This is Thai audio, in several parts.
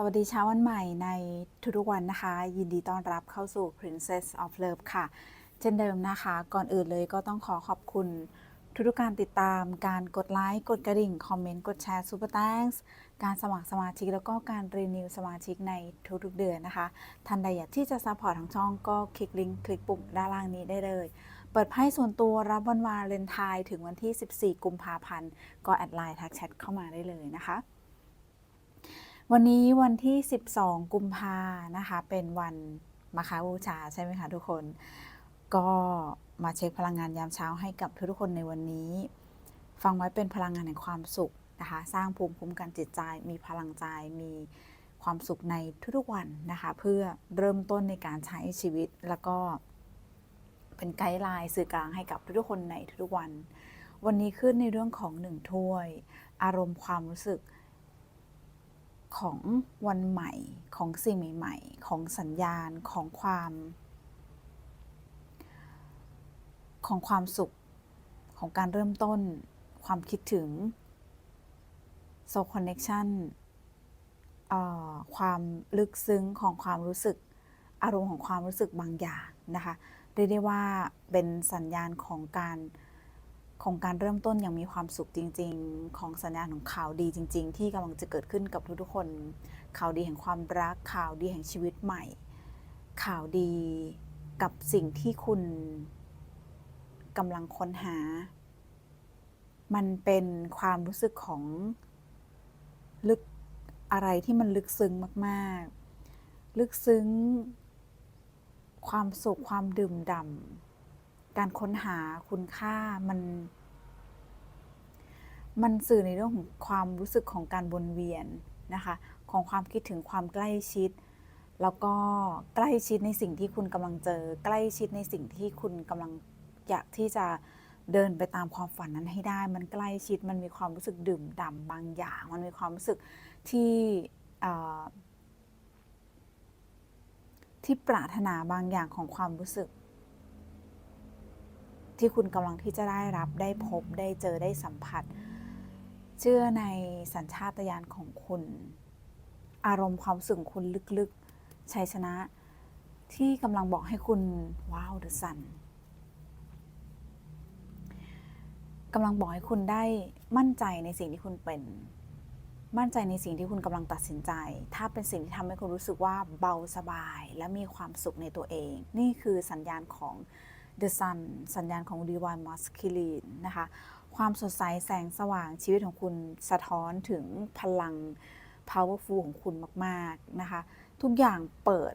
สวัสดีเช้าวันใหม่ในทุกๆวันนะคะ ยินดีต้อนรับเข้าสู่ Princess of Love ค่ะ เช่นเดิมนะคะ ก่อนอื่นเลยก็ต้องขอขอบคุณ ทุกๆการติดตามการกดไลค์ กดกระดิ่ง คอมเมนต์ กดแชร์ Super Thanks การสมัครสมาชิก แล้วก็การรีนิวสมาชิกในทุกๆเดือนนะคะท่านใดอยากที่จะซัพพอร์ตทางช่องก็คลิกลิงก์คลิกปุ่มด้านล่างนี้ได้เลยเปิดไพ่ส่วนตัวรับวันวาเลนไทน์ถึงวันที่ 14 กุมภาพันธ์ก็แอดไลน์ทักแชทเข้ามาได้เลยนะคะ วันนี้วันที่ 12 กุมภานะคะ เป็นวันมาคาบูชาใช่ไหมคะทุกคน ก็มาเช็คพลังงานยามเช้าให้กับทุกๆคนในวันนี้ ฟังไว้เป็นพลังงานแห่งความสุขนะคะ สร้างภูมิคุ้มกันจิตใจ มีพลังใจ มีความสุขในทุกๆวันนะคะ เพื่อเริ่มต้นในการใช้ชีวิตแล้วก็ เป็นไกด์ไลน์สื่อกลางให้กับทุกๆคนในทุกๆวัน วันนี้ขึ้นในเรื่องของหนึ่งถ้วย อารมณ์ความรู้สึก ของวันใหม่ของสิ่งใหม่ ๆ ของสัญญาณของความ ของความสุขของการเริ่มต้น ความคิดถึง soul connection เอ่อความลึกซึ้งของความรู้สึกอารมณ์ของความรู้สึกบางอย่างนะคะเรียกได้ว่าเป็นสัญญาณของการ ของการเริ่มต้นอย่างมีความสุขจริง ๆ ของสัญญาณของข่าวดีจริง ๆ ที่กำลังจะเกิดขึ้นกับทุกๆคน ข่าวดีแห่งความรัก ข่าวดีแห่งชีวิตใหม่ ข่าวดีกับสิ่งที่คุณกำลังค้นหา มันเป็นความรู้สึกของลึกอะไรที่มันลึกซึ้งมากๆ ลึกซึ้ง ความสุขความดื่มด่ำ การค้นหาคุณค่ามัน มันสื่อในเรื่องของความรู้สึกของการวนเวียนนะคะ ของความคิดถึงความใกล้ชิด แล้วก็ใกล้ชิดในสิ่งที่คุณกำลังเจอ ใกล้ชิดในสิ่งที่คุณกำลังอยากที่จะเดินไปตามความฝันนั้นให้ได้ มันใกล้ชิด มันมีความรู้สึกดื่มด่ำบางอย่าง มันมีความรู้สึกที่ที่ปรารถนาบางอย่างของความรู้สึก ที่คุณกำลังที่จะได้รับได้พบได้เจอได้สัมผัส เชื่อในสัญชาตญาณของคุณ อารมณ์ความสึกของคุณลึกๆชัยชนะ ที่กำลังบอกให้คุณว้าวเดอะซันกำลังบอกให้คุณได้มั่นใจในสิ่งที่คุณเป็น มั่นใจในสิ่งที่คุณกำลังตัดสินใจ ถ้าเป็นสิ่งที่ทำให้คุณรู้สึกว่าเบาสบายและมีความสุขในตัวเอง นี่คือสัญญาณของ The Sun สัญญาณของ Divine Masculine นะคะ ความสดใสแสงสว่างชีวิตของคุณสะท้อนถึงพลัง powerful ของคุณมากๆนะคะ ทุกอย่างเปิด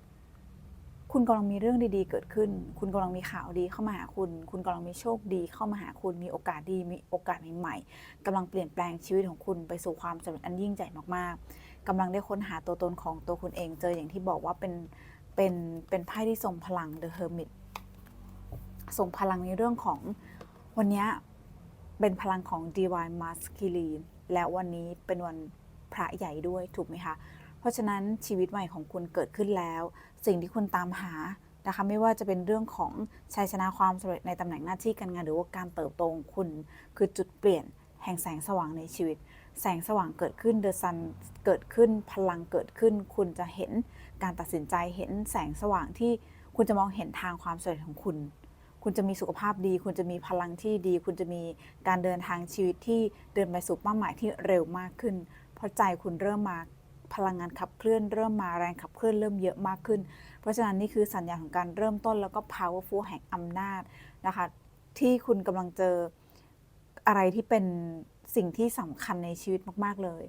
คุณกำลังมีเรื่องดีๆ เกิดขึ้น คุณกำลังมีข่าวดีเข้ามาหาคุณ คุณกำลังมีโชคดีเข้ามาหาคุณ มีโอกาสดี มีโอกาสใหม่ๆกำลังเปลี่ยนแปลงชีวิตของคุณไปสู่ความสำเร็จอันยิ่งใหญ่มากๆกำลังได้ค้นหาตัวตนของตัวคุณเอง เจออย่างที่บอกว่าเป็นเป็นเป็นไพ่ที่ทรงพลัง The Hermit ส่งพลังในเรื่องของวันนี้เป็นพลังของ Divine Masculine และวันนี้เป็นวันพระใหญ่ด้วยถูกไหมคะ เพราะฉะนั้นชีวิตใหม่ของคุณเกิดขึ้นแล้ว สิ่งที่คุณตามหานะคะไม่ว่าจะเป็นเรื่องของชัยชนะความสำเร็จในตำแหน่งหน้าที่การงานหรือว่าการเติบโตของคุณ คือจุดเปลี่ยนแห่งแสงสว่างในชีวิต แสงสว่างเกิดขึ้นเดอะซันเกิดขึ้นพลังเกิดขึ้น คุณจะเห็นการตัดสินใจเห็นแสงสว่างที่คุณจะมองเห็นทางความสำเร็จของคุณ คุณจะมีสุขภาพดี คุณจะมีพลังที่ดี คุณจะมีการเดินทางชีวิตที่เดินไปสู่เป้าหมายที่เร็วมากขึ้น เพราะใจคุณเริ่มมาพลังงานขับเคลื่อนเริ่มมาแรงขับเคลื่อนเริ่มเยอะมากขึ้น เพราะฉะนั้นนี่คือสัญญาณของการเริ่มต้นแล้วก็ powerful แห่งอำนาจนะคะที่คุณกำลังเจออะไรที่เป็นสิ่งที่สำคัญในชีวิตมาก ๆ เลย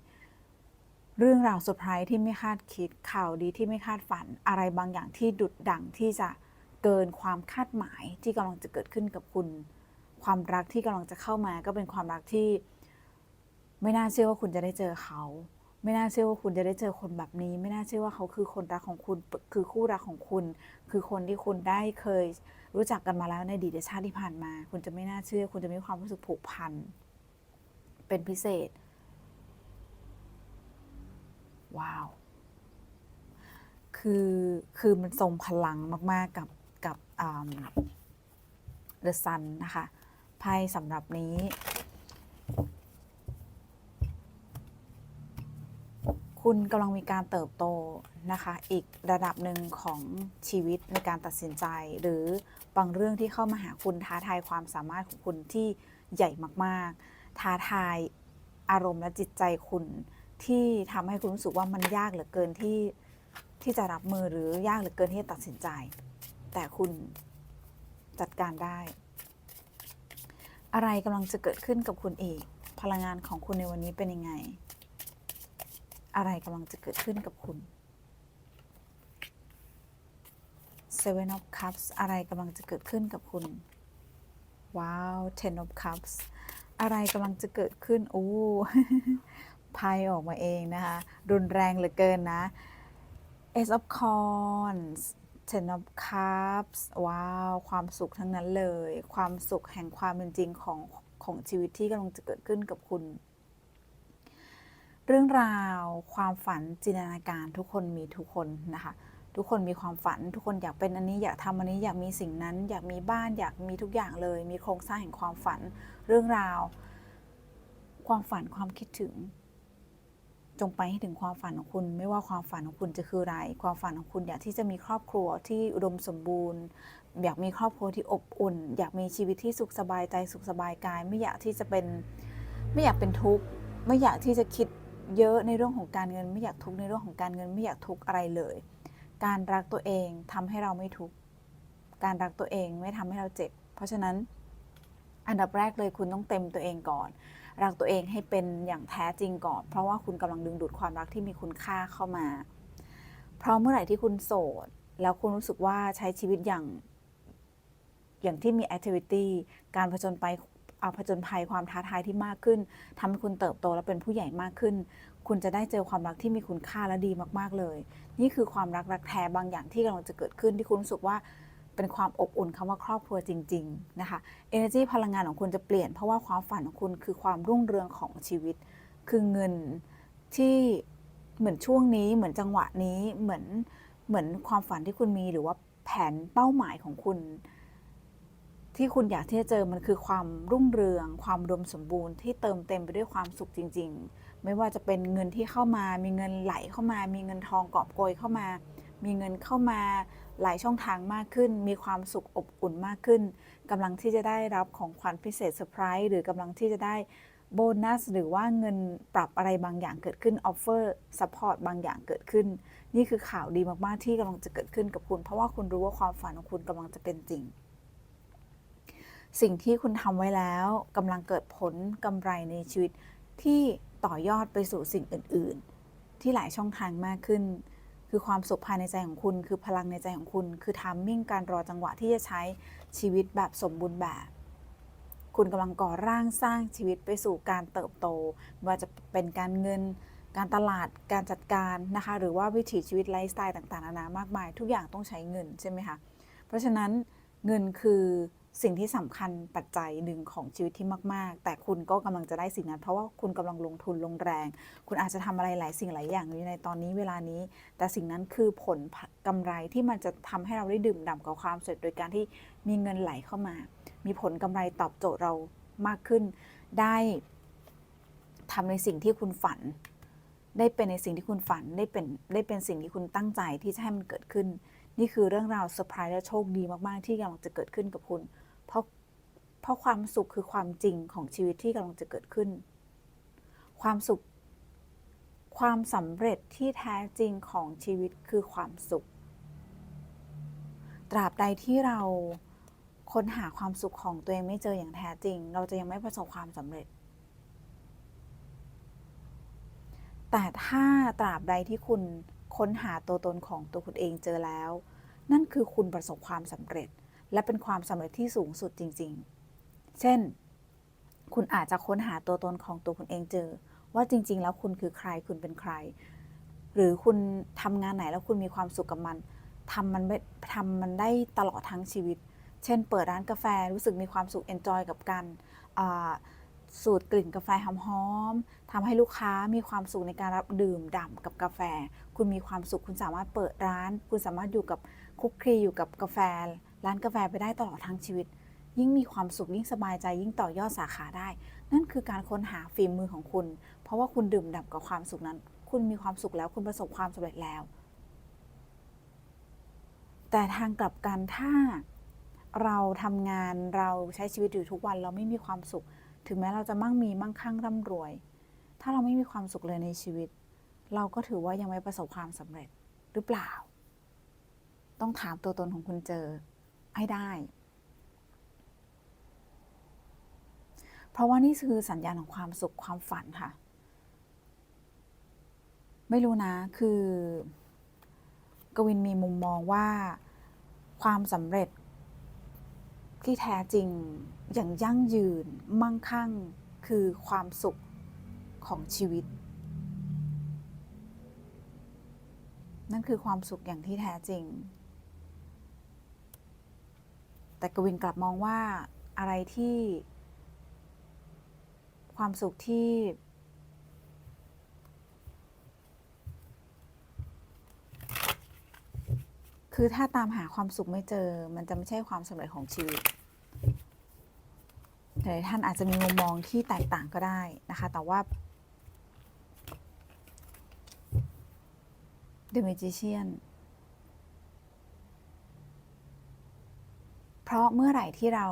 เรื่องราวเซอร์ไพรส์ที่ไม่คาดคิดข่าวดีที่ไม่คาดฝันอะไรบางอย่างที่ดุดดังที่จะ เกินความคาดหมายที่กำลังจะเกิดขึ้นกับคุณ ความรักที่กำลังจะเข้ามาก็เป็นความรักที่ ไม่น่าเชื่อว่าคุณจะได้เจอเขา ไม่น่าเชื่อว่าคุณจะได้เจอคนแบบนี้ ไม่น่าเชื่อว่าเขาคือคนรักของคุณ คือคู่รักของคุณ คือคนที่คุณได้เคยรู้จักกันมาแล้วในดีตชาติที่ผ่านมา คุณจะไม่น่าเชื่อ คุณจะมีความรู้สึกผูกพัน เป็นพิเศษ ว้าว คือ คือมันทรงพลังมาก ๆ กับ กับเดอะซันนะคะไพ่สำหรับนี้ คุณกำลังมีการเติบโตนะคะ อีกระดับหนึ่งของชีวิตในการตัดสินใจ หรือบางเรื่องที่เข้ามาหาคุณท้าทายความสามารถของคุณที่ใหญ่มากๆ ท้าทายอารมณ์และจิตใจคุณที่ทำให้คุณรู้สึกว่ามันยากเหลือเกินที่ที่จะรับมือหรือยากเหลือเกินที่จะตัดสินใจ แต่คุณจัดการได้ อะไรกำลังจะเกิดขึ้นกับคุณอีก พลังงานของคุณในวันนี้เป็นยังไง อะไรกำลังจะเกิดขึ้นกับคุณ Seven of Cups อะไรกำลังจะเกิดขึ้นกับคุณ ว้าว Ten of Cups อะไรกำลังจะเกิดขึ้นโอ้ไพ่ออกมาเองนะคะ รุนแรงเหลือเกินนะ Ace of Coins Ten of Cups ว้าว ความสุขทั้งนั้นเลย ความสุขแห่งความเป็นจริงของของชีวิตที่กำลังจะเกิดขึ้นกับคุณ เรื่องราวความฝันจินตนาการทุกคนมีทุกคนนะคะ ทุกคนมีความฝันทุกคนอยากเป็นอันนี้อยากทำอันนี้อยากมีสิ่งนั้น อยากมีบ้านอยากมีทุกอย่างเลย มีโครงสร้างแห่งความฝัน เรื่องราว ความฝันความคิดถึง จงไปให้ถึงความฝันของคุณ ไม่ว่าความฝันของคุณจะคืออะไร ความฝันของคุณอยากที่จะมีครอบครัวที่อุดมสมบูรณ์ อยากมีครอบครัวที่อบอุ่น อยากมีชีวิตที่สุขสบายใจสุขสบายกาย ไม่อยากที่จะเป็นไม่อยากเป็นทุกข์ไม่อยากที่จะคิดเยอะในเรื่องของการเงิน ไม่อยากทุกข์ในเรื่องของการเงิน ไม่อยากทุกข์อะไรเลย การรักตัวเองทำให้เราไม่ทุกข์การรักตัวเองไม่ทำให้เราเจ็บ เพราะฉะนั้นอันดับแรกเลยคุณต้องเต็มตัวเองก่อน รักตัวเองให้เป็นอย่างแท้จริงก่อน เพราะว่าคุณกำลังดึงดูดความรักที่มีคุณค่าเข้ามา เพราะเมื่อไหร่ที่คุณโสด แล้วคุณรู้สึกว่าใช้ชีวิตอย่างอย่างที่มีแอคทิวิตี้การผจญไปเอาผจญภัยความท้าทายที่มากขึ้นทำให้คุณเติบโตและเป็นผู้ใหญ่มากขึ้น คุณจะได้เจอความรักที่มีคุณค่าและดีมาก ๆ เลย นี่คือความรักรักแท้บางอย่างที่กำลังจะเกิดขึ้นที่คุณรู้สึกว่า เป็นความอบอุ่นคำว่าครอบครัวจริง ๆ นะคะ energy พลังงานของคุณจะเปลี่ยน เพราะว่าความฝันของคุณคือความรุ่งเรืองของชีวิต คือเงินที่เหมือนช่วงนี้เหมือนจังหวะนี้เหมือนเหมือนความฝันที่คุณมีหรือว่าแผนเป้าหมายของคุณ ที่คุณอยากที่จะเจอมันคือความรุ่งเรือง ความอุดมสมบูรณ์ที่เติมเต็มไปด้วยความสุขจริง ๆ ไม่ว่าจะเป็นเงินที่เข้ามา มีเงินไหลเข้ามา มีเงินทองกอบโกยเข้ามา มีเงินเข้ามา หลายช่องทางมากขึ้น มีความสุขอบอุ่นมากขึ้นกำลังที่จะได้รับของขวัญพิเศษเซอร์ไพรส์หรือกำลังที่จะได้โบนัสหรือว่าเงินปรับอะไรบางอย่างเกิดขึ้นออฟเฟอร์ซัพพอร์ตบางอย่างเกิดขึ้น นี่คือข่าวดีมากๆที่กำลังจะเกิดขึ้นกับคุณ เพราะว่าคุณรู้ว่าความฝันของคุณกำลังจะเป็นจริง สิ่งที่คุณทำไว้แล้วกำลังเกิดผลกำไรในชีวิตที่ต่อยอดไปสู่สิ่งอื่น ๆ ที่หลายช่องทางมากขึ้น คือความสุขภายในใจของคุณ คือพลังในใจของคุณ คือทามมิ่งการรอจังหวะที่จะใช้ชีวิตแบบสมบูรณ์แบบ คุณกำลังก่อร่างสร้างชีวิตไปสู่การเติบโตไม่ว่าจะเป็นการเงิน การตลาดการจัดการนะคะ หรือว่าวิถีชีวิตไลฟ์สไตล์ต่างๆนานามากมาย ทุกอย่างต้องใช้เงินใช่ไหมคะเพราะฉะนั้นเงินคือ สิ่งที่สำคัญปัจจัยหนึ่งของชีวิตที่มาก ๆ แต่คุณก็กำลังจะได้สิ่งนั้น เพราะว่าคุณกำลังลงทุนลงแรง คุณอาจจะทำอะไรหลายสิ่งหลายอย่างอยู่ในตอนนี้เวลานี้ แต่สิ่งนั้นคือผลกำไรที่มันจะทำให้เราได้ดื่มด่ำกับความสำเร็จโดยการที่มีเงินไหลเข้ามา มีผลกำไรตอบโจทย์เรามากขึ้น ได้ทำในสิ่งที่คุณฝัน ได้เป็นในสิ่งที่คุณฝันได้เป็นได้เป็นสิ่งที่คุณตั้งใจที่จะให้มันเกิดขึ้น นี่คือเรื่องราวเซอร์ไพรส์และโชคดีมาก ๆ ที่กำลังจะเกิดขึ้นกับคุณ ราะเพราะความสุขคือความจริงของชีวิตที่กำลังจะเกิดขึ้น ความสุข ความสำเร็จที่แท้จริงของชีวิตคือความสุข ตราบใดที่เราค้นหาความสุขของตัวเองไม่เจออย่างแท้จริง เราจะยังไม่ประสบความสำเร็จ แต่ถ้าตราบใดที่คุณค้นหาตัวตนของตัวคุณเองเจอแล้ว นั่นคือคุณประสบความสำเร็จ และเป็นความสำเร็จที่สูงสุดจริง ๆ เช่น คุณอาจจะค้นหาตัวตนของตัวคุณเองเจอ ว่าจริง ๆ แล้วคุณคือใครคุณเป็นใคร หรือคุณทำงานไหนแล้วคุณมีความสุขกับมันทำมันไม่ทำมันได้ตลอดทั้งชีวิต เช่น เปิดร้านกาแฟรู้สึกมีความสุขเอนจอยกับการสูตรกลิ่นกาแฟหอมๆทำให้ลูกค้ามีความสุขในการรับดื่มด่ำกับกาแฟ คุณมีความสุขคุณสามารถเปิดร้าน คุณสามารถอยู่กับคุกคีอยู่กับกาแฟ ร้านกาแฟไปได้ตลอดทั้งชีวิต ยิ่งมีความสุขยิ่งสบายใจยิ่งต่อยอดสาขาได้ นั่นคือการค้นหาฝีมือของคุณ เพราะว่าคุณดื่มด่ำกับความสุขนั้นคุณคุณมีความสุขแล้วคุณประสบความสำเร็จแล้ว แต่ทางกลับกันถ้าเราทำงานเราใช้ชีวิตอยู่ทุกวันเราไม่มีความสุข ถึงแม้เราจะมั่งมีมั่งคั่งร่ำรวย ถ้าเราไม่มีความสุขเลยในชีวิต เราก็ถือว่ายังไม่ประสบความสำเร็จหรือเปล่า ต้องถามตัวตนของคุณเจอ ให้ได้ เพราะว่านี่คือสัญญาณของความสุขความฝันค่ะ ไม่รู้นะ คือกวินมีมุมมองว่าความสำเร็จที่แท้จริงอย่างยั่งยืนมั่งคั่งคือความสุขของชีวิต นั่นคือความสุขอย่างที่แท้จริง แต่กวินกลับมองว่าอะไรที่ ความสุขที่ คือถ้าตามหาความสุขไม่เจอ มันจะไม่ใช่ความสำเร็จของชีวิตแต่ท่านอาจจะมีมุมมองที่แตกต่างก็ได้นะคะ แต่ว่า The Magician เพ ราะเมื่อไหร่ที่เรา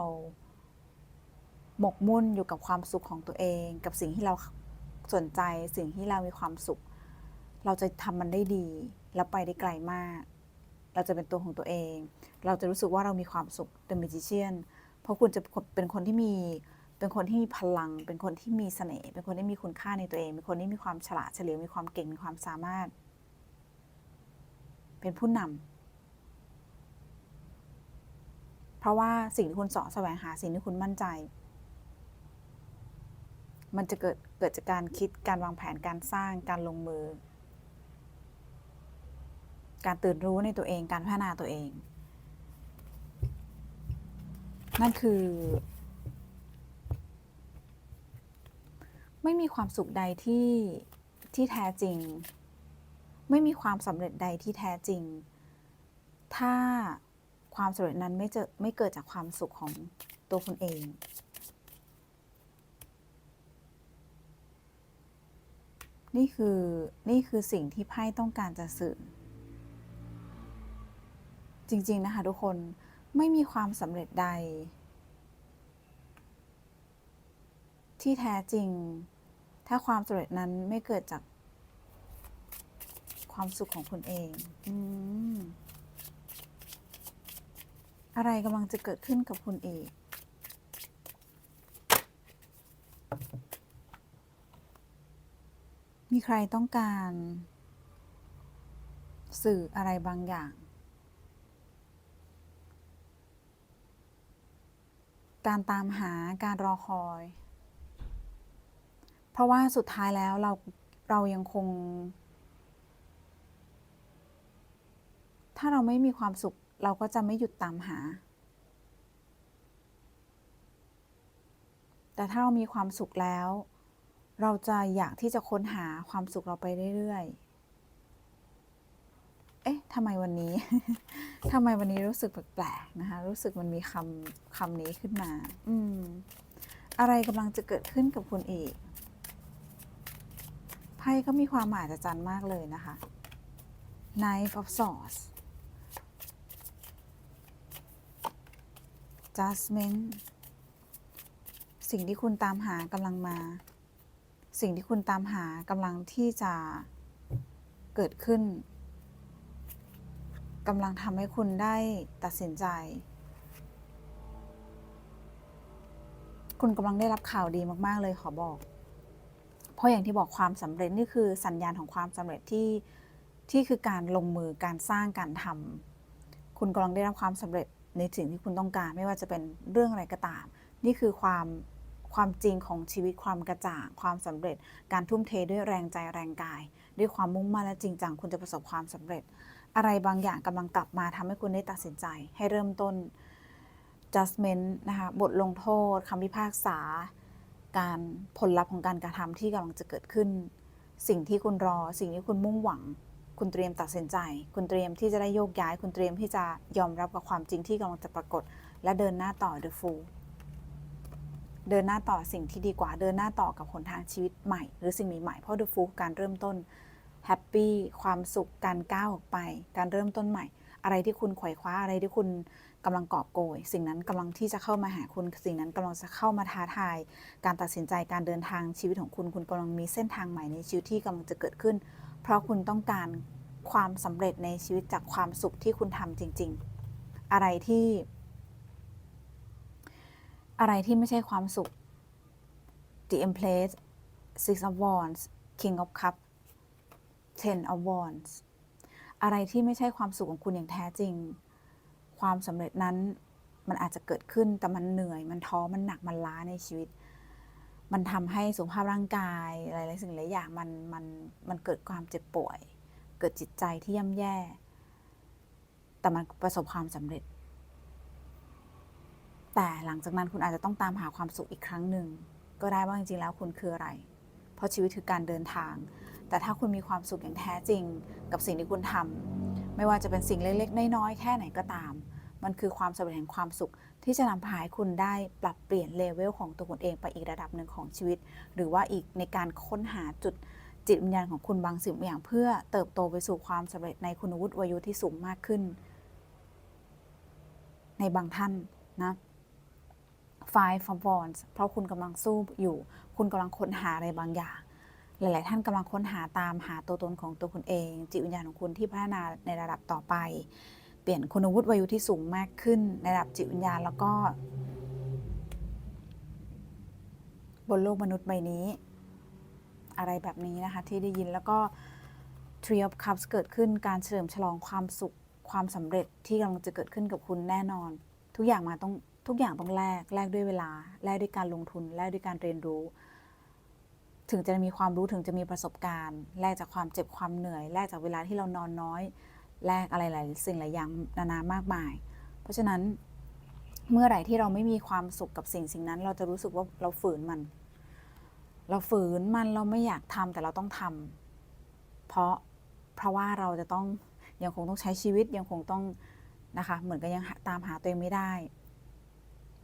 หมกมุ่นอยู่กับความสุขของตัวเอง กับสิ่งที่เราสนใจสิ่งที่เรามีความสุข เราจะทำมันได้ดีแล้วไปได้ไกลมาก เราจะเป็นตัวของตัวเอง เราจะรู้สึกว่าเรามีความสุข The Magician เพราะคุณจะเป็นคนที่มีเป็นคนที่มีพลัง เป็นคนที่มีเสน่ห์เป็นคนที่มีคุณค่าในตัวเอง เป็นคนที่มีความฉลาดเฉลียวมีความเก่งมีความสามารถ เป็นผู้นำ เพราะว่าสิ่งที่คุณสาะแสวงหาสิ่งที่คุณมั่นใจ มันจะเกิดเกิดจากการคิดการวางแผนการสร้างการลงมือ การตื่นรู้ในตัวเองการพัฒนาตัวเอง นั่นคือ ไม่มีความสุขใดที่ที่แท้จริง ไม่มีความสำเร็จใดที่แท้จริง ถ้า ความสำเร็จนั้นไม่เจอไม่เกิดจากความสุขของตัวคุณเอง นี่คือนี่คือสิ่งที่ไพ่ต้องการจะสื่อ จริง ๆ นะคะ ทุกคนไม่มีความสำเร็จใด ที่แท้จริง ถ้าความสำเร็จนั้นไม่เกิดจากความสุขของคุณเองอม อะไรกำลังจะเกิดขึ้นกับคุณเองมีใครต้องการ สื่ออะไรบางอย่าง การตามหาการรอคอย เพราะว่าสุดท้ายแล้วเราเรายังคง ถ้าเราไม่มีความสุข เราก็จะไม่หยุดตามหา แต่ถ้าเรามีความสุขแล้ว เราจะอยากที่จะค้นหาความสุขเราไปเรื่อยๆ เอ๊ะทำไมวันนี้ ทำไมวันนี้รู้สึกแปลกๆนะคะ รู้สึกมันมีคำคำนี้ขึ้นมา อืม อะไรกำลังจะเกิดขึ้นกับคุณอีกไพ่ก็มีความหมายจันมากเลยนะคะ Knife of Swords Judgment สิ่งที่คุณตามหากำลังมา สิ่งที่คุณตามหากำลังที่จะเกิดขึ้นกำลังทำให้คุณได้ตัดสินใจ คุณกำลังได้รับข่าวดีมาก ๆ เลยขอบอก เพราะอย่างที่บอกความสำเร็จนี่คือสัญญาณของความสำเร็จที่ที่คือการลงมือการสร้างการทำคุณกำลังได้รับความสำเร็จ ในสิ่งที่คุณต้องการไม่ว่าจะเป็นเรื่องอะไรก็ตาม นี่คือความความจริงของชีวิตความกระจ่าง ความสำเร็จ การทุ่มเทด้วยแรงใจแรงกาย ด้วยความมุ่งมั่นและจริงจังคุณจะประสบความสำเร็จ อะไรบางอย่างกำลังกลับมาทำให้คุณได้ตัดสินใจ ให้เริ่มต้น judgment นะคะบทลงโทษคำพิพากษา การผลลัพธ์ของการกระทำที่กำลังจะเกิดขึ้น สิ่งที่คุณรอ สิ่งที่คุณมุ่งหวัง คุณเตรียมตัดสินใจ คุณเตรียมที่จะได้โยกย้าย คุณเตรียมที่จะยอมรับกับความจริงที่กำลังจะปรากฏ และเดินหน้าต่อ the fool เดินหน้าต่อสิ่งที่ดีกว่าเดินหน้าต่อกับหนทางชีวิตใหม่ หรือสิ่งใหม่ๆเพราะ the fool การเริ่มต้นแฮปปี้ความสุขการก้าวออกไป การเริ่มต้นใหม่ อะไรที่คุณไขว่คว้าอะไรที่คุณกำลังกอบโกย สิ่งนั้นกำลังที่จะเข้ามาหาคุณ สิ่งนั้นกำลังจะเข้ามาท้าทาย การตัดสินใจการเดินทางชีวิตของคุณ คุณกำลังมีเส้นทางใหม่ในชีวิตที่กำลังจะเกิดขึ้น เพราะคุณต้องการความสำเร็จในชีวิตจากความสุขที่คุณทำจริง ๆ อะไรที่ อะไรที่ไม่ใช่ความสุข The Empress Six of Wands King of Cups Ten of Wands อะไรที่ไม่ใช่ความสุขของคุณอย่างแท้จริง ความสำเร็จนั้นมันอาจจะเกิดขึ้นแต่มันเหนื่อย มันท้อ มันหนัก มันล้าในชีวิต มันทำให้สุขภาพร่างกายหลายๆสิ่งหลายอย่างมันมันมันเกิดความเจ็บป่วย เกิดจิตใจที่ย่ำแย่ แต่มันประสบความสำเร็จ แต่หลังจากนั้นคุณอาจจะต้องตามหาความสุขอีกครั้งหนึ่งก็ได้ว่าจริงๆแล้วคุณคืออะไร เพราะชีวิตคือการเดินทาง แต่ถ้าคุณมีความสุขอย่างแท้จริง กับสิ่งที่คุณทำไม่ว่าจะเป็นสิ่งเล็กๆน้อยๆแค่ไหนก็ตาม มันคือความสำเร็จแห่งความสุข ที่จะนำพาให้คุณได้ปรับเปลี่ยนเลเวลของตัวคุณเองไปอีกระดับหนึ่งของชีวิต หรือว่าอีกในการค้นหาจุดจิตวิญญาณของคุณบางสิ่งบางอย่างเพื่อเติบโตไปสู่ความสำเร็จในคุณวุฒิวัยุที่สูงมากขึ้น ในบางท่านนะ Five of Wands เพราะคุณกำลังสู้อยู่ คุณกำลังค้นหาอะไรบางอย่าง หลาย ๆ ท่านกำลังค้นหาตามหาตัวตนของตัวคุณเอง จิตวิญญาณของคุณที่พัฒนาในระดับต่อไป เปลี่ยนคุณวุฒิวัยุที่สูงมากขึ้นในระดับจิตวิญญาณแล้วก็ บนโลกมนุษย์ใบนี้ อะไรแบบนี้นะคะ ที่ได้ยินแล้วก็ Tree of Cups เกิดขึ้นการเฉลิมฉลองความสุขความสำเร็จที่กำลังจะเกิดขึ้นกับคุณแน่นอน ทุกอย่างมาต้องทุกอย่างต้องแลกแลกด้วยเวลาแลกด้วยการลงทุนแลกด้วยการเรียนรู้ ถึงจะมีความรู้ถึงจะมีประสบการณ์ แลกจากความเจ็บความเหนื่อย แลกจากเวลาที่เรานอนน้อย แลกอะไรหลายสิ่งหลายอย่างนานามากมาย เพราะฉะนั้นเมื่อไหร่ที่เราไม่มีความสุขกับสิ่งสิ่งนั้น เราจะรู้สึกว่าเราฝืนมัน เราฝืนมันเราไม่อยากทำแต่เราต้องทำเพราะเพราะว่าเราจะต้องยังคงต้องใช้ชีวิตยังคงต้องนะคะเหมือนกับยังตามหาตัวเองไม่ได้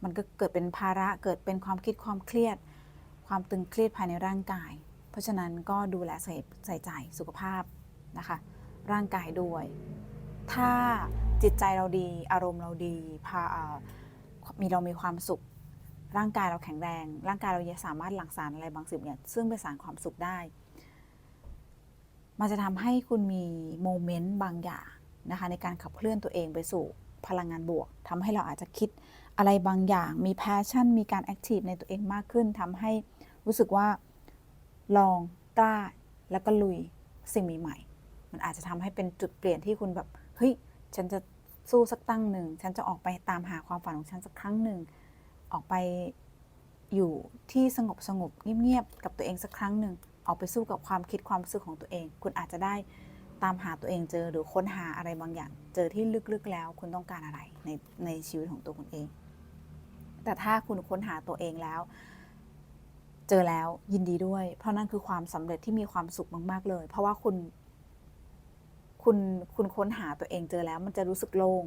มันก็เกิดเป็นภาระเกิดเป็นความคิดความเครียด ความตึงเครียดภายในร่างกาย เพราะฉะนั้นก็ดูแลใส่ใส่ใจสุขภาพนะคะ ร่างกายด้วย ถ้าจิตใจเราดี อารมณ์เราดีพาามีเรามีความสุข ร่างกายเราแข็งแรง ร่างกายเราสามารถหลั่งสารอะไรบางสิ่งอย่างซึ่งเป็นสารความสุขได้ มันจะทำให้คุณมีโมเมนต์บางอย่างนะคะในการขับเคลื่อนตัวเองไปสู่พลังงานบวกทำให้เราอาจจะคิดอะไรบางอย่าง มีแพชชั่น มีการแอคทีฟในตัวเองมากขึ้นทำให้รู้สึกว่าลองกล้าแล้วก็ลุยสิ่งใหม่ มันอาจจะทำให้เป็นจุดเปลี่ยนที่คุณแบบเฮ้ยฉันจะสู้สักตั้งหนึ่ง ฉันจะออกไปตามหาความฝันของฉันสักครั้งหนึ่ง ออกไปอยู่ที่สงบสงบเงียบๆกับตัวเองสักครั้งหนึ่ง ออกไปสู้กับความคิดความรู้สึกของตัวเอง คุณอาจจะได้ตามหาตัวเองเจอหรือค้นหาอะไรบางอย่าง เจอที่ลึกๆแล้ว คุณต้องการอะไรในในชีวิตของตัวคุณเอง แต่ถ้าคุณค้นหาตัวเองแล้ว เจอแล้วยินดีด้วย เพราะนั่นคือความสำเร็จที่มีความสุขมาก ๆเลย เพราะว่าคุณ คุณคุณค้นหาตัวเองเจอแล้วมันจะรู้สึกโล่ง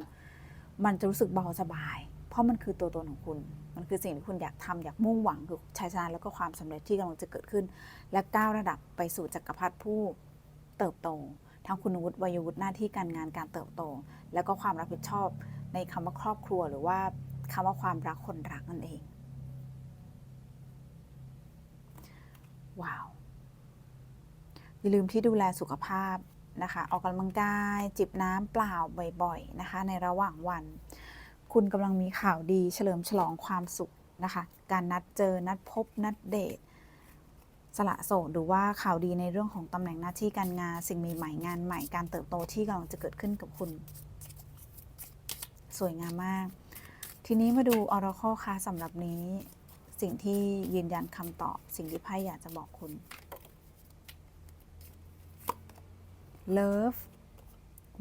มันจะรู้สึกเบาสบาย เพราะมันคือตัวตนของคุณ มันคือสิ่งที่คุณอยากทำอยากมุ่งหวังคือชัยชนะแล้วก็ความสำเร็จที่กำลังจะเกิดขึ้น และก้าวระดับไปสู่จักรพรรดิผู้เติบโตทั้งคุณวุฒิวัยวุฒิหน้าที่การงานการเติบโต แล้วก็ความรับผิดชอบในคำว่าครอบครัวหรือว่าคำว่าความรักคนรักนั่นเอง ว้าว อย่าลืมที่ดูแลสุขภาพ นะคะ ออกกำลังกายจิบน้ำเปล่าบ่อยๆนะคะ ในระหว่างวัน คุณกำลังมีข่าวดีเฉลิมฉลองความสุขนะคะ การนัดเจอนัดพบนัดเดทสละโสดหรือว่าข่าวดีในเรื่องของตำแหน่งหน้าที่การงานสิ่งใหม่ๆงานใหม่การเติบโตที่กำลังจะเกิดขึ้นกับคุณ สวยงามมาก ทีนี้มาดูออร์ c l e ค่ะสำหรับนี้ สิ่งที่ยืนยันคำตอบ สิ่งที่ไพ่อยากจะบอกคุณ Love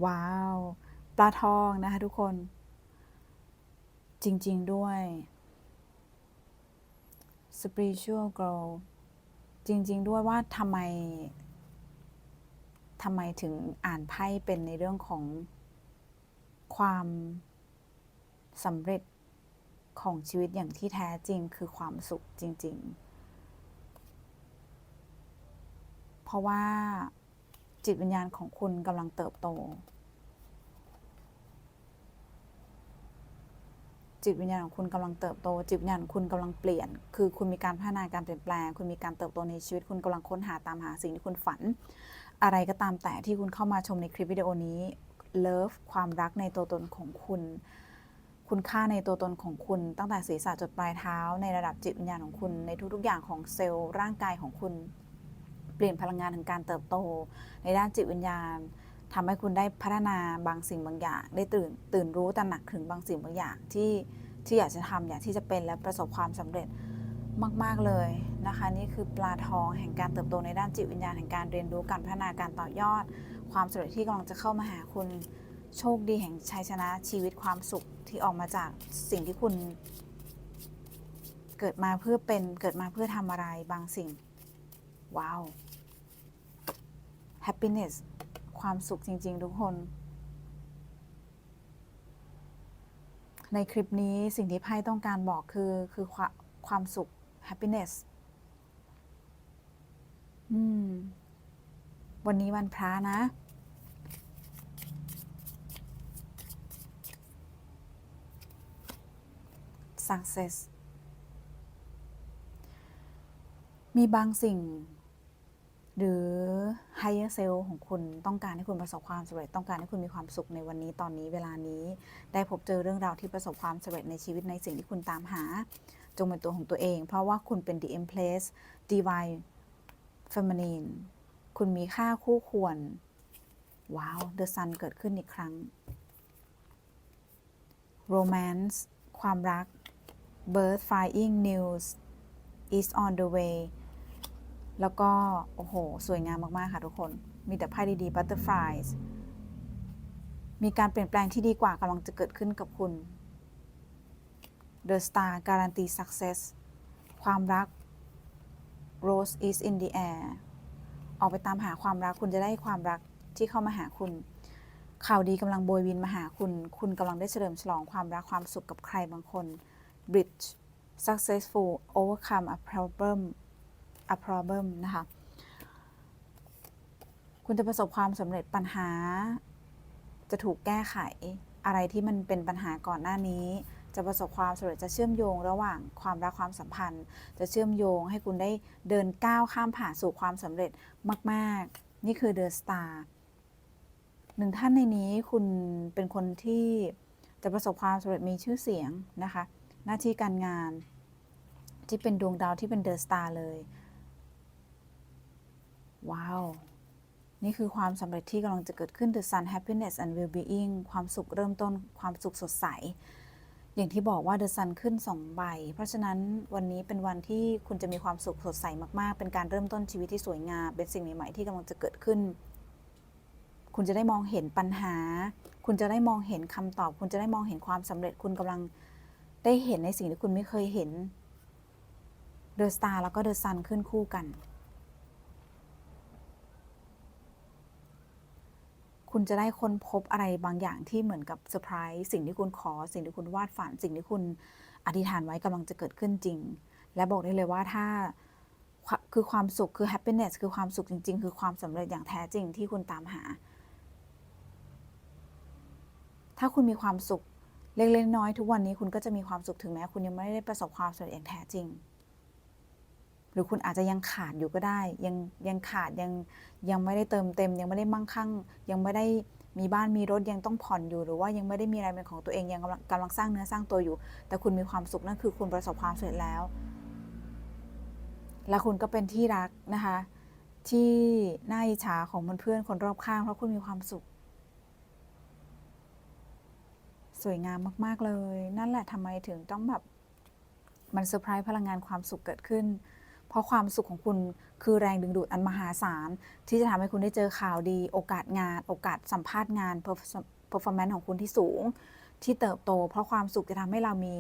ว้าว ปลาทองนะคะทุกคน จริง ๆ ด้วย spiritual grow จริง ๆ ด้วยว่าทำไมทำไมถึงอ่านไพ่เป็นในเรื่องของความสำเร็จของชีวิตอย่างที่แท้จริงคือความสุขจริง ๆ เพราะว่า จิตวิญญาณของคุณกำลังเติบโต จิตวิญญาณของคุณกำลังเติบโต จิตวิญญาณของคุณกำลังเปลี่ยน คือคุณมีการพัฒนาการเปลี่ยนแปลง คุณมีการเติบโตในชีวิต คุณกำลังค้นหาตามหาสิ่งที่คุณฝัน อะไรก็ตามแต่ที่คุณเข้ามาชมในคลิปวิดีโอนี้เลิฟความรักในตัวตนของคุณ คุณค่าในตัวตนของคุณ ตั้งแต่ศีรษะจดปลายเท้า ในระดับจิตวิญญาณของคุณ ในทุกๆอย่างของเซลล์ร่างกายของคุณ ลี่ยนพลังงานของการเติบโต ในด้านจิตวิญญาณทำให้คุณได้พัฒนาบางสิ่งบางอย่าง ได้ตื่นตื่นรู้ตระหนักถึงบางสิ่งบางอย่างที่ที่อยากจะทำอยากที่จะเป็นและประสบความสำเร็จมาก ๆ เลยนะคะ นี่คือปลาทองแห่งการเติบโตในด้านจิตวิญญาณแห่งการเรียนรู้การพัฒนาการต่อยอด ความสำเร็จที่กำลังจะเข้ามาหาคุณโชคดีแห่งชัยชนะชีวิตความสุขที่ออกมาจากสิ่งที่คุณ เกิดมาเพื่อเป็นเกิดมาเพื่อทำอะไรบางสิ่ง ว้าว happiness ความสุขจริง ๆ ทุกคน ในคลิปนี้สิ่งที่ไพ่ต้องการบอกคือ คือความความสุข happiness อืม วันนี้วันพระนะ success มีบางสิ่ง หรือ higher self ของคุณต้องการให้คุณประสบความสำเร็จต้องการให้คุณมีความสุขในวันนี้ตอนนี้เวลานี้ ได้พบเจอเรื่องราวที่ประสบความสำเร็จในชีวิตในสิ่งที่คุณตามหา จงเป็นตัวของตัวเอง เพราะว่าคุณเป็น the empress divine feminine คุณมีค่าคู่ควร ว้าว the sun เกิดขึ้นอีกครั้ง romance ความรัก bird flying news is on the way แล้วก็ โอ้โห สวยงามมาก ๆ ค่ะทุกคน มีแต่ไพ่ดีๆ butterflies มีการเปลี่ยนแปลงที่ดีกว่ากำลังจะเกิดขึ้นกับคุณ The Star การันตี success ความรัก Rose is in the air ออกไปตามหาความรักคุณจะได้ความรักที่เข้ามาหาคุณ ข่าวดีกำลังโบยบินมาหาคุณ คุณกำลังได้เฉลิมฉลองความรักความสุขกับใครบางคน Bridge successful overcome a problem a problem นะคะ คุณจะประสบความสำเร็จปัญหา จะถูกแก้ไข อะไรที่มันเป็นปัญหาก่อนหน้านี้ จะประสบความสำเร็จจะเชื่อมโยงระหว่างความรักความสัมพันธ์ จะเชื่อมโยงให้คุณได้เดินก้าวข้ามผ่านสู่ความสำเร็จมาก ๆ นี่คือเดอะสตาร์หนึ่งท่านในนี้คุณเป็นคนที่จะประสบความสำเร็จมีชื่อเสียงนะคะ หน้าที่การงานที่เป็นดวงดาวที่เป็นเดอะสตาร์เลย ว้าว นี่คือความสำเร็จที่กำลังจะเกิดขึ้น The Sun Happiness and Well-being ความสุขเริ่มต้นความสุขสดใส อย่างที่บอกว่า The Sun ขึ้น 2 ใบ เพราะฉะนั้นวันนี้เป็นวันที่คุณจะมีความสุขสดใสมากๆ เป็นการเริ่มต้นชีวิตที่สวยงาม เป็นสิ่งใหม่ๆที่กำลังจะเกิดขึ้น คุณจะได้มองเห็นปัญหา คุณจะได้มองเห็นคำตอบ คุณจะได้มองเห็นความสำเร็จ คุณกำลังได้เห็นในสิ่งที่คุณไม่เคยเห็น The Star แล้วก็ The Sun ขึ้นคู่กัน คุณจะได้ค้นพบอะไรบางอย่างที่เหมือนกับเซอร์ไพรส์สิ่งที่คุณขอ สิ่งที่คุณวาดฝัน สิ่งที่คุณอธิษฐานไว้กำลังจะเกิดขึ้นจริง และบอกได้เลยว่าถ้าคือความสุขคือ happiness คือความสุขจริง ๆ คือความสำเร็จอย่างแท้จริงที่คุณตามหา ถ้าคุณมีความสุขเล็กๆน้อยๆทุกวันนี้คุณก็จะมีความสุขถึงแม้คุณยังไม่ได้ประสบความสำเร็จอย่างแท้จริง หรือคุณอาจจะยังขาดอยู่ก็ได้ ยังยังขาดยังยังไม่ได้เติมเต็ม ยังไม่ได้มั่งคั่ง ยังไม่ได้มีบ้านมีรถยังต้องผ่อนอยู่ หรือว่ายังไม่ได้มีอะไรเป็นของตัวเองยังกำลังกำลังสร้างเนื้อสร้างตัวอยู่ แต่คุณมีความสุขนั่นคือคุณประสบความสำเร็จแล้ว และคุณก็เป็นที่รักนะคะ ที่น่าอิจฉาของเพื่อนๆคนรอบข้างเพราะคุณมีความสุข สวยงามมากๆเลย นั่นแหละทำไมถึงต้องแบบมันเซอร์ไพรส์พลังงานความสุขเกิดขึ้น เพราะความสุขของคุณคือแรงดึงดูดอันมหาศาล ที่จะทำให้คุณได้เจอข่าวดี โอกาสงาน โอกาสสัมภาษณ์งาน performance ของคุณที่สูง ที่เติบโต เพราะความสุขจะทำให้เรามี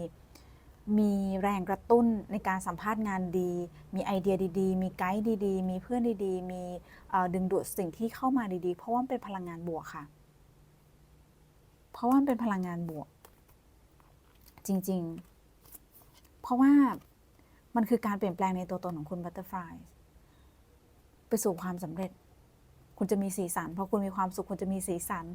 มีแรงกระตุ้นในการสัมภาษณ์งานดี มีไอเดียดีๆ มีไกด์ดีๆ มีเพื่อนดีๆ มีดึงดูดสิ่งที่เข้ามาดีๆ เพราะว่ามันเป็นพลังงานบวกค่ะ เพราะว่ามันเป็นพลังงานบวก จริง ๆ เพราะว่า มันคือการเปลี่ยนแปลงในตัวตนของคุณบัตเตอร์ฟลายไปสู่ความสำเร็จ คุณจะมีสีสันพอคุณมีความสุขคุณจะมีสีสัน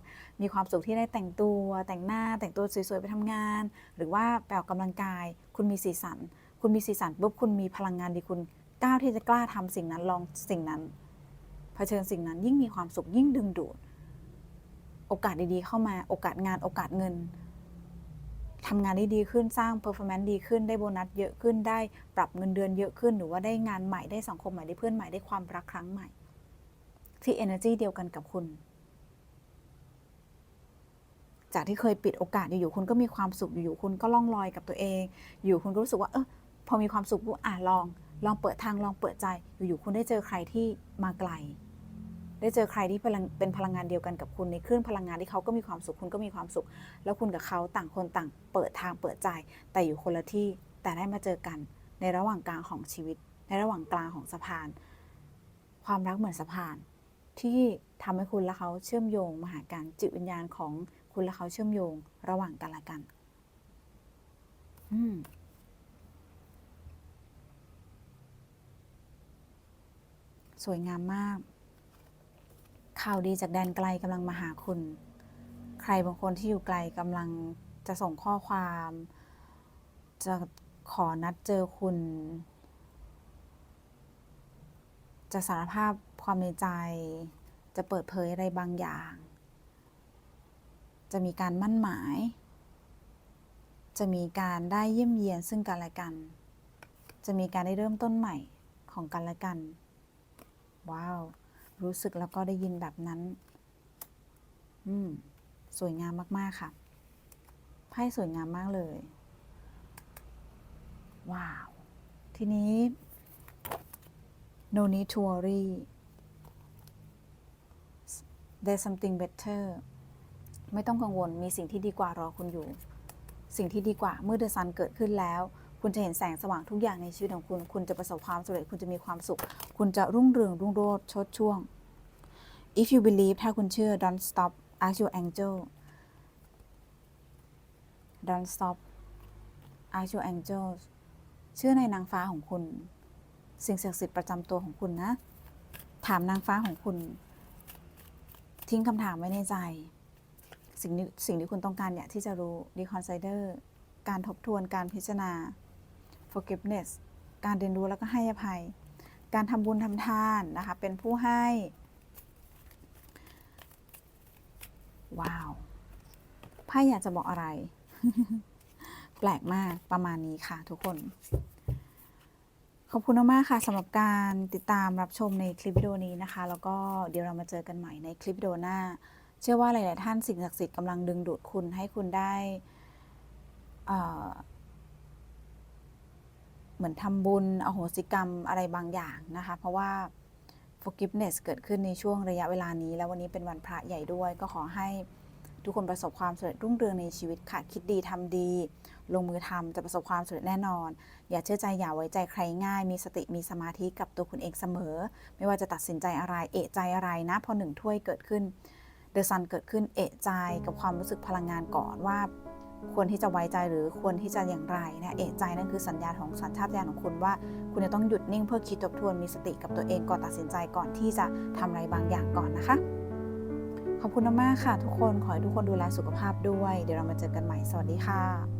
มีความสุขที่ได้แต่งตัวแต่งหน้าแต่งตัวสวยๆไปทำงาน หรือว่าไปออกกำลังกาย คุณมีสีสัน คุณมีสีสันปุ๊บคุณมีพลังงานดีคุณกล้าที่จะกล้าทำสิ่งนั้นลองสิ่งนั้นเผชิญสิ่งนั้นยิ่งมีความสุขยิ่งดึงดูด โอกาสดีๆเข้ามาโอกาสงานโอกาสเงิน ทำงานได้ดีขึ้นสร้าง performance ดีขึ้นได้โบนัสเยอะขึ้นได้ปรับเงินเดือนเยอะขึ้น หรือว่าได้งานใหม่ได้สังคมใหม่ได้เพื่อนใหม่ได้ความรักครั้งใหม่ ที่ energy เดียวกันกับคุณ จากที่เคยปิดโอกาสอยู่ๆคุณก็มีความสุขอยู่ๆคุณก็ล่องลอยกับตัวเอง อยู่คุณก็รู้สึกว่าเออพอมีความสุขปุ๊บอะลอง ลองเปิดทางลองเปิดใจอยู่ๆคุณได้เจอใครที่มาไกล ได้เจอใครที่เป็นพลังงานเดียวกันกับคุณในคลื่นพลังงานที่เขาก็มีความสุขคุณก็มีความสุข แล้วคุณกับเขาต่างคนต่างเปิดทางเปิดใจ แต่อยู่คนละที่แต่ได้มาเจอกันในระหว่างกลางของชีวิต ในระหว่างกลางของสะพาน ความรักเหมือนสะพาน ที่ทำให้คุณและเขาเชื่อมโยงมาหากันจิตวิญญาณของคุณและเขาเชื่อมโยงระหว่างกันและกัน อืมสวยงามมาก ข่าวดีจากแดนไกลกำลังมาหาคุณ ใครบางคนที่อยู่ไกลกำลังจะส่งข้อความ จะขอนัดเจอคุณ จะสารภาพความในใจ จะเปิดเผยอะไรบางอย่าง จะมีการมั่นหมาย จะมีการได้เยี่ยมเยียนซึ่งกันและกัน จะมีการได้เริ่มต้นใหม่ของกันและกัน ว้าว รู้สึกแล้วก็ได้ยินแบบนั้น อืม สวยงามมาก ๆ ค่ะ ไพ่สวยงามมากเลย ว้าว ทีนี้ no need to worry there's something better ไม่ต้องกังวล มีสิ่งที่ดีกว่ารอคุณอยู่ สิ่งที่ดีกว่าเมื่อเดอะซันเกิดขึ้นแล้ว คุณจะเห็นแสงสว่างทุกอย่างในชีวิตของคุณ คุณจะประสบความสำเร็จ คุณจะมีความสุข คุณจะรุ่งเรืองรุ่งโรจน์ชดช่วง if you believe ถ้าคุณเชื่อ don't stop ask your angel don't stop ask your angel เชื่อในนางฟ้าของคุณ สิ่งศักดิ์สิทธิ์ประจำตัวของคุณนะ ถามนางฟ้าของคุณ ทิ้งคำถามไว้ในใจ สิ่งสิ่งที่คุณต้องการอยากที่จะรู้ reconsider การทบทวนการพิจารณา forgiveness การเรียนรู้แล้วก็ให้อภัย การทำบุญทำทานนะคะ เป็นผู้ให้ ว้าวไพ่อยากจะบอกอะไร แปลกมากประมาณนี้ค่ะทุกคน ขอบคุณมากๆค่ะสำหรับการติดตามรับชมในคลิปวิดีโอนี้นะคะ แล้วก็เดี๋ยวเรามาเจอกันใหม่ในคลิปวิดีโอหน้า เชื่อว่าหลาย ๆ ท่านสิ่งศักดิ์สิทธิ์กำลังดึงดูดคุณให้คุณได้ เหมือนทำบุญอโหสิกรรมอะไรบางอย่างนะคะ เพราะว่า forgiveness เกิดขึ้นในช่วงระยะเวลานี้ แล้ววันนี้เป็นวันพระใหญ่ด้วย ก็ขอให้ทุกคนประสบความสำเร็จรุ่งเรืองในชีวิตค่ะ คิดดีทำดี ลงมือทำจะประสบความสำเร็จแน่นอน อย่าเชื่อใจอย่าไว้ใจใครง่าย มีสติมีสมาธิกับตัวคุณเองเสมอ ไม่ว่าจะตัดสินใจอะไร เอะใจอะไรนะพอหนึ่งถ้วยเกิดขึ้นเดอะซันเกิดขึ้นเอะใจกับความรู้สึกพลังงานก่อนว่า ควรที่จะไว้ใจหรือควรที่จะอย่างไรนะเอกใจนั่นคือสัญญาณของสัญชาตญาณของคุณว่า คุณจะต้องหยุดนิ่งเพื่อคิดทบทวนมีสติกับตัวเองก่อนตัดสินใจก่อนที่จะทำอะไรบางอย่างก่อนนะคะ ขอบคุณมากค่ะ ทุกคนขอให้ทุกคนดูแลสุขภาพด้วย เดี๋ยวเรามาเจอกันใหม่สวัสดีค่ะ